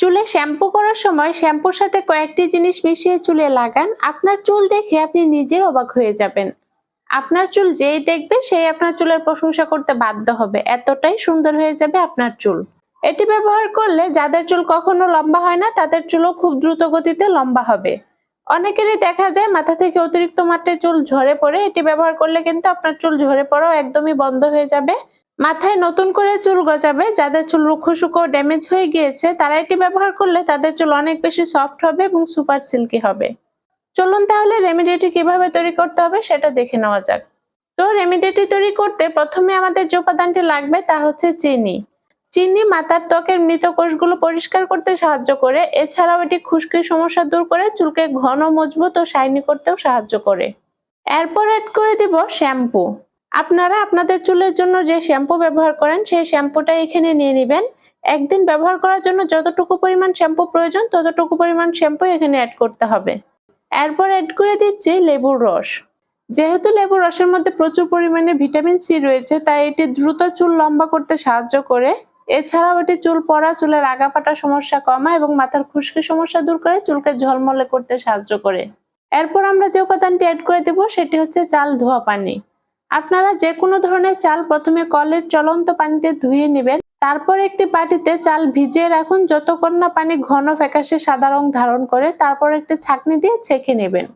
চুলে শ্যাম্পু করার সময় শ্যাম্পুর সাথে কয়েকটি জিনিস মিশিয়ে চুলে লাগান। আপনার চুল দেখে আপনি নিজেই অবাক হয়ে যাবেন। আপনার চুল যেই দেখবে, সেই আপনার চুলের প্রশংসা করতে বাধ্য হবে। এতটাই সুন্দর হয়ে যাবে আপনার চুল। এটি ব্যবহার করলে যাদের চুল কখনো লম্বা হয় না, তাদের চুলও খুব দ্রুত গতিতে লম্বা হবে। অনেকেরই দেখা যায়, মাথা থেকে অতিরিক্ত মাত্রায় চুল ঝরে পড়ে। এটি ব্যবহার করলে কিন্তু আপনার চুল ঝরে পড়াও একদমই বন্ধ হয়ে যাবে। মাথায় নতুন করে চুল গজাবে, যাদের চুল রুক্ষ ড্যামেজ হয়ে গিয়েছে, তারা এটি ব্যবহার করলে তাদের চুল অনেক বেশি সফট হবে এবং সুপার সিল্কি হবে। চলুন তাহলে রেমিডিটি কীভাবে তৈরি করতে হবে সেটা দেখে নেওয়া যাক। তো রেমিডিটি তৈরি করতে প্রথমে আমাদের যে উপাদানটি লাগবে তা হচ্ছে চিনি। চিনি মাথার ত্বকের মৃত কোষগুলো পরিষ্কার করতে সাহায্য করে, এছাড়াও এটি খুশকির সমস্যা দূর করে চুলকে ঘন, মজবুত ও শাইনি করতেও সাহায্য করে। এরপর অ্যাড করে দিব শ্যাম্পু আপনারা আপনাদের চুলের জন্য যে শ্যাম্পু ব্যবহার করেন, সেই শ্যাম্পুটা এখানে নিয়ে নেবেন। একদিন ব্যবহার করার জন্য যতটুকু পরিমাণ শ্যাম্পু প্রয়োজন, ততটুকু পরিমাণ শ্যাম্পু এখানে অ্যাড করতে হবে। এরপর অ্যাড করে দিচ্ছি লেবুর রস। যেহেতু লেবুর রসের মধ্যে প্রচুর পরিমাণে ভিটামিন সি রয়েছে, তাই এটি দ্রুত চুল লম্বা করতে সাহায্য করে। এছাড়াও এটি চুল পড়া, চুলের আগাপাটা সমস্যা কমায় এবং মাথার খুশকি সমস্যা দূর করে চুলকে ঝলমলে করতে সাহায্য করে। এরপর আমরা যে উপাদানটি অ্যাড করে দেব, সেটি হচ্ছে চাল ধোয়া পানি। আপনারা যে কোনো ধরনের চাল প্রথমে কলের চলন্ত পানিতে ধুয়ে নেবেন। তারপর একটি বাটিতে চাল ভিজিয়ে রাখুন। যতক্ষণ না পানি ঘন ফ্যাকাশে সাদা রং ধারণ করে, তারপর একটি ছাঁকনি দিয়ে ছেঁকে নেবেন।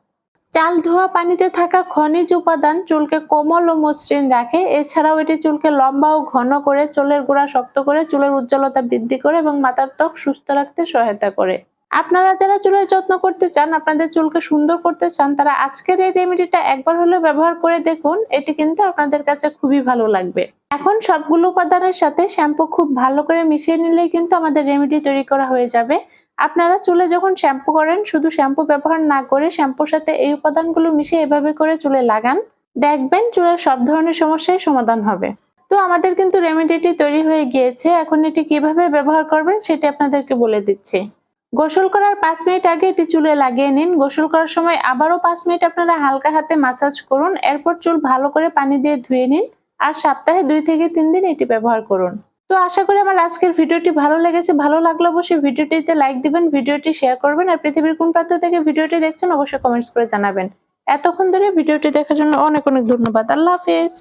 চাল ধোয়া পানিতে থাকা খনিজ উপাদান চুলকে কোমল ও মসৃণ রাখে। এছাড়াও এটি চুলকে লম্বা ও ঘন করে, চুলের গোড়া শক্ত করে, চুলের উজ্জ্বলতা বৃদ্ধি করে এবং মাথার ত্বক সুস্থ রাখতে সহায়তা করে। আপনারা যারা চুলের যত্ন করতে চান, আপনাদের চুলকে সুন্দর করতে চান, তারা আজকের এই রেমেডিটা একবার হলেও ব্যবহার করে দেখুন। এটি কিন্তু আপনাদের কাছে খুবই ভালো লাগবে। এখন সবগুলো উপাদানের সাথে শ্যাম্পু খুব ভালো করে মিশিয়ে নিলেই কিন্তু আমাদের রেমেডি তৈরি করা হয়ে যাবে। আপনারা চুলে যখন শ্যাম্পু করেন, শুধু শ্যাম্পু ব্যবহার না করে শ্যাম্পুর সাথে এই উপাদানগুলো মিশিয়ে এভাবে করে চুলে লাগান। দেখবেন চুলের সব ধরনের সমস্যার সমাধান হবে। তো আমাদের কিন্তু রেমেডিটি তৈরি হয়ে গিয়েছে। এখন এটি কীভাবে ব্যবহার করবেন, সেটি আপনাদেরকে বলে দিচ্ছি। গোসল করার পাঁচ মিনিট আগে এটি চুলে লাগিয়ে নিন। গোসল করার সময় আবারও পাঁচ মিনিট আপনারা হালকা হাতে মাসাজ করুন। এরপর চুল ভালো করে পানি দিয়ে ধুয়ে নিন আর সপ্তাহে দুই থেকে তিন দিন এটি ব্যবহার করুন। তো আশা করি আমার আজকের ভিডিওটি ভালো লেগেছে। ভালো লাগলে অবশ্যই ভিডিওটিতে লাইক দিবেন, ভিডিওটি শেয়ার করবেন আর পৃথিবীর কোন প্রান্ত থেকে ভিডিওটি দেখছেন অবশ্যই কমেন্টস করে জানাবেন। এতক্ষণ ধরে ভিডিওটি দেখার জন্য অনেক অনেক ধন্যবাদ। আল্লাহ হাফেজ।